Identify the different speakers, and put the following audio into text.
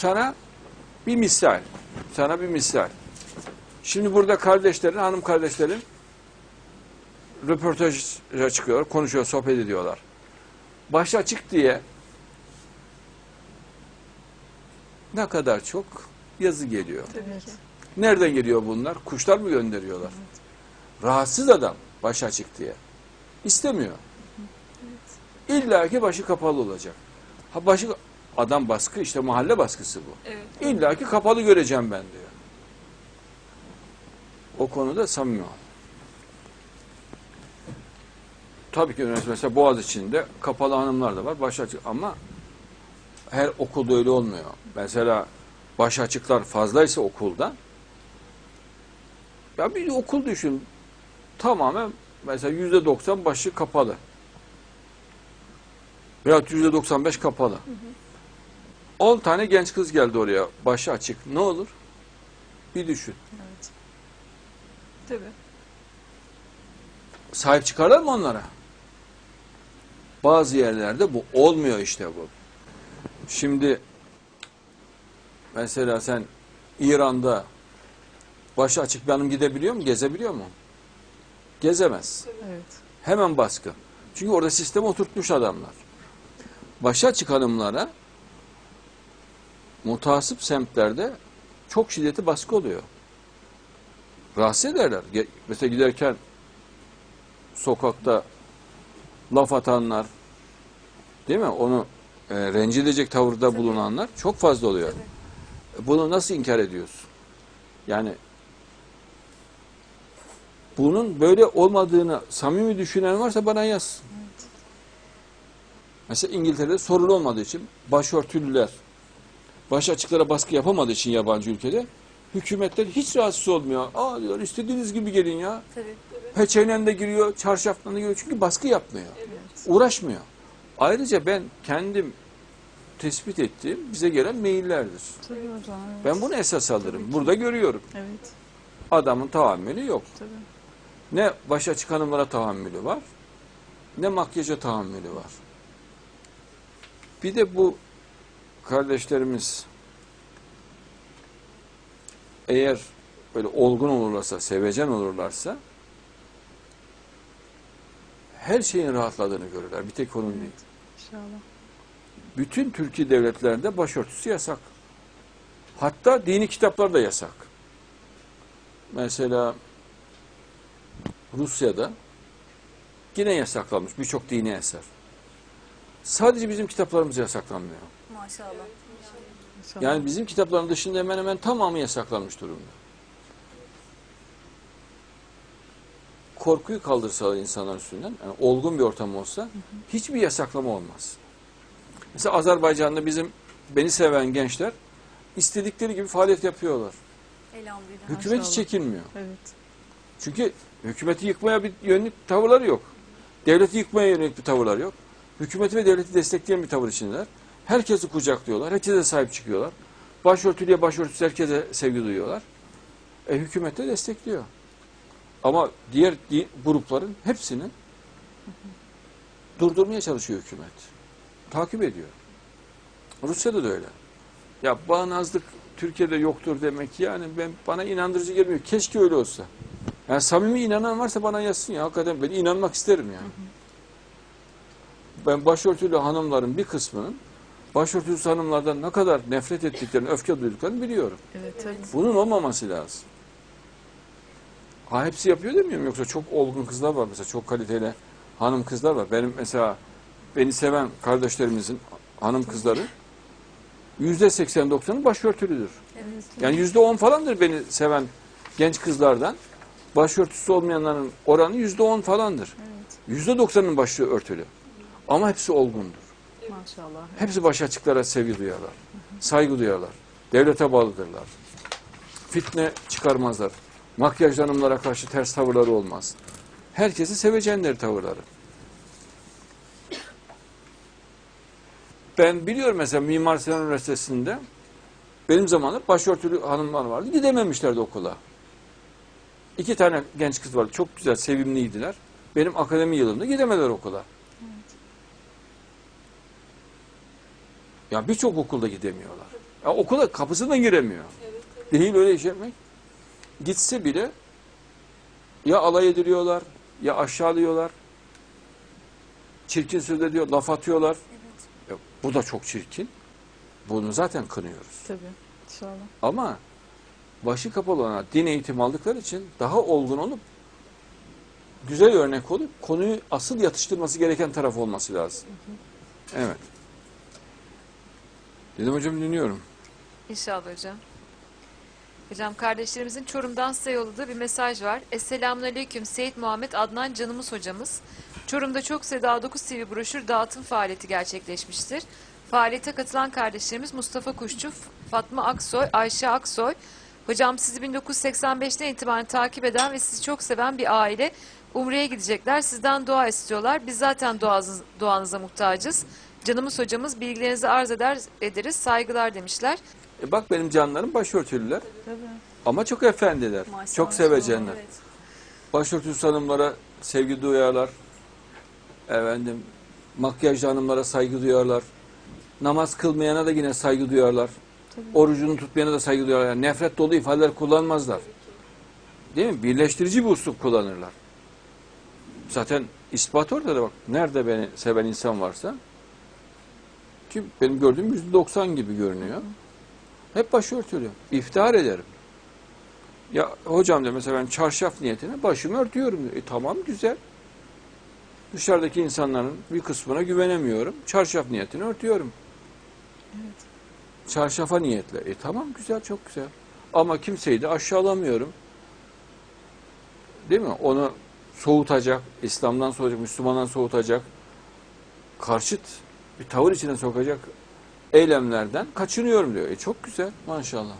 Speaker 1: sana bir misal. Sana bir misal. Şimdi burada kardeşlerin, hanım kardeşlerin röportaja çıkıyor, konuşuyor, sohbet ediyorlar. Baş açık diye ne kadar çok yazı geliyor.
Speaker 2: Tabii ki.
Speaker 1: Nereden geliyor bunlar? Kuşlar mı gönderiyorlar? Rahatsız adam baş açık diye. İstemiyor. İlla ki başı kapalı olacak. Ha başı adam baskı işte mahalle baskısı bu.
Speaker 2: Evet.
Speaker 1: İlla ki kapalı göreceğim ben diyor. O konuda samimi ol. Tabii ki mesela Boğaz içinde kapalı hanımlar da var, baş açık ama her okulda öyle olmuyor. Mesela baş açıklar fazlaysa okulda ya bir okul düşün tamamen mesela yüzde doksan başı kapalı. Veyahut yüzde doksan beş kapalı. 10 tane genç kız geldi oraya başı açık. Ne olur? Bir düşün.
Speaker 2: Evet. Tabii.
Speaker 1: Sahip çıkarlar mı onlara? Bazı yerlerde bu olmuyor işte bu. Şimdi mesela sen İran'da başı açık bir hanım gidebiliyor mu? Gezebiliyor mu? Gezemez.
Speaker 2: Evet.
Speaker 1: Hemen baskı. Çünkü orada sisteme oturtmuş adamlar. Başı açık hanımlara mutasip semtlerde çok şiddetli baskı oluyor. Rahatsız ederler. Mesela giderken sokakta laf atanlar değil mi? Onu e, rencide edecek tavırda bulunanlar çok fazla oluyor. E, Bunu nasıl inkar ediyorsun? Yani bunun böyle olmadığını samimi düşünen varsa bana yazsın. Mesela İngiltere'de sorun olmadığı için başörtülüler baş açıklara baskı yapamadığı için yabancı ülkede hükümetler hiç rahatsız olmuyor. Aa diyor istediğiniz gibi gelin ya.
Speaker 2: Tabii.
Speaker 1: Peçeyle de giriyor, çarşafla da giriyor. Çünkü baskı yapmıyor. Uğraşmıyor. Ayrıca ben kendim tespit ettiğim bize gelen maillerdir.
Speaker 2: Tabii hocam. Evet.
Speaker 1: Ben bunu esas alırım. Burada görüyorum.
Speaker 2: Evet.
Speaker 1: Adamın tahammülü yok.
Speaker 2: Tabii.
Speaker 1: Ne başa çık hanımlara tahammülü var, ne makyaja tahammülü var. Bir de bu kardeşlerimiz eğer böyle olgun olurlarsa, sevecen olurlarsa her şeyin rahatladığını görürler. Bir tek onun değil.
Speaker 2: İnşallah.
Speaker 1: Bütün Türkiye devletlerinde başörtüsü yasak. Hatta dini kitaplar da yasak. Mesela Rusya'da yine yasaklanmış birçok dini eser. Sadece bizim kitaplarımız yasaklanmıyor.
Speaker 3: Maşallah.
Speaker 1: Yani bizim kitapların dışında hemen hemen tamamı yasaklanmış durumda. Korkuyu kaldırsalar insanlar üstünden, yani olgun bir ortam olsa hiçbir yasaklama olmaz. Mesela Azerbaycan'da bizim beni seven gençler istedikleri gibi faaliyet yapıyorlar.
Speaker 3: Elhamdülillah.
Speaker 1: Hükümet hiç çekinmiyor.
Speaker 2: Evet.
Speaker 1: Çünkü hükümeti yıkmaya bir yönelik tavırları yok. Devleti yıkmaya yönelik bir tavırları yok. Hükümeti ve devleti destekleyen bir tavır içindeler. Herkesi kucaklıyorlar, herkese sahip çıkıyorlar. Başörtülüye başörtüsü herkese sevgi duyuyorlar. E, hükümet de destekliyor. Ama diğer di- grupların hepsini durdurmaya çalışıyor hükümet. Takip ediyor. Rusya'da da öyle. Ya bağnazlık Türkiye'de yoktur demek yani ben bana inandırıcı gelmiyor. Keşke öyle olsa. Yani samimi inanan varsa bana yazsın ya. Hakikaten ben inanmak isterim yani. Ben başörtülü hanımların bir kısmının başörtüsü hanımlardan ne kadar nefret ettiklerini, öfke duyduklarını biliyorum.
Speaker 2: Evet tabii.
Speaker 1: Bunun olmaması lazım. Ha hepsi yapıyor demiyorum yoksa çok olgun kızlar var mesela çok kaliteli hanım kızlar var. Benim mesela beni seven kardeşlerimizin hanım kızları yüzde 80-90'ı başörtülüdür.
Speaker 3: Evet.
Speaker 1: Yani yüzde 10 falandır beni seven genç kızlardan. Başörtüsü olmayanların oranı yüzde 10 falandır.
Speaker 2: Evet.
Speaker 1: Yüzde 90'ın başı örtülü. Ama hepsi olgundur.
Speaker 2: Maşallah.
Speaker 1: Hepsi baş açıklara sevgi duyarlar. Saygı duyarlar. Devlete bağlıdırlar. Fitne çıkarmazlar. Makyaj hanımlara karşı ters tavırları olmaz. Herkesi sevecenler tavırları. Ben biliyorum mesela Mimar Sinan Üniversitesi'nde benim zamanımda başörtülü hanımlar vardı. Gidememişlerdi okula. İki tane genç kız vardı. Çok güzel, sevimliydiler. Benim akademi yılımda gidemediler okula. Ya birçok okulda gidemiyorlar. Ya okula kapısına giremiyor. Değil öyle iş yapmak. Gitse bile ya alay ediliyorlar ya aşağılıyorlar. Çirkin söz ediyor, laf atıyorlar. Ya bu da çok çirkin. Bunu zaten kınıyoruz.
Speaker 2: Tabii. İnşallah.
Speaker 1: Ama başı kapalı olana din eğitimi aldıkları için daha olgun olup güzel örnek olup konuyu asıl yatıştırması gereken taraf olması lazım. Evet. Dedim hocam dinliyorum.
Speaker 3: İnşallah hocam. Hocam kardeşlerimizin Çorum'dan size yolladığı bir mesaj var. Esselamun Aleyküm Seyit Muhammed Adnan canımız hocamız. Çorum'da çok sayıda 9 TV broşür dağıtım faaliyeti gerçekleşmiştir. Faaliyete katılan kardeşlerimiz Mustafa Kuşçu, Fatma Aksoy, Ayşe Aksoy. Hocam sizi 1985'ten itibaren takip eden ve sizi çok seven bir aile. Umre'ye gidecekler. Sizden dua istiyorlar. Biz zaten duanız, duanıza muhtacız. Canımız hocamız bilgilerinizi arz eder ederiz. Saygılar demişler.
Speaker 1: E bak benim canlarım başörtülüler
Speaker 2: Tabii.
Speaker 1: ama çok efendiler.
Speaker 2: Maşallah.
Speaker 1: Çok sevecenler.
Speaker 2: Evet.
Speaker 1: Başörtüsü hanımlara sevgi duyarlar. Efendim, makyajlı hanımlara saygı duyarlar. Namaz kılmayana da yine saygı duyarlar.
Speaker 2: Tabii.
Speaker 1: Orucunu tutmayana da saygı duyarlar. Yani nefret dolu ifadeler kullanmazlar. Değil mi? Birleştirici bir usluk kullanırlar. Zaten ispat ortada bak. Nerede beni seven insan varsa ki benim gördüğüm yüzde doksan gibi görünüyor. Hep başörtülü. İftihar ederim. Ya hocam diyor mesela ben çarşaf niyetine başımı örtüyorum diyor. E tamam güzel. Dışarıdaki insanların bir kısmına güvenemiyorum. Çarşaf niyetini örtüyorum.
Speaker 2: Evet.
Speaker 1: Çarşafa niyetle. E tamam güzel çok güzel. Ama kimseyi de aşağılamıyorum. Değil mi? Onu soğutacak, İslam'dan soğutacak, Müslümandan soğutacak, karşıt bir tavır içine sokacak eylemlerden kaçınıyorum diyor. E çok güzel maşallah.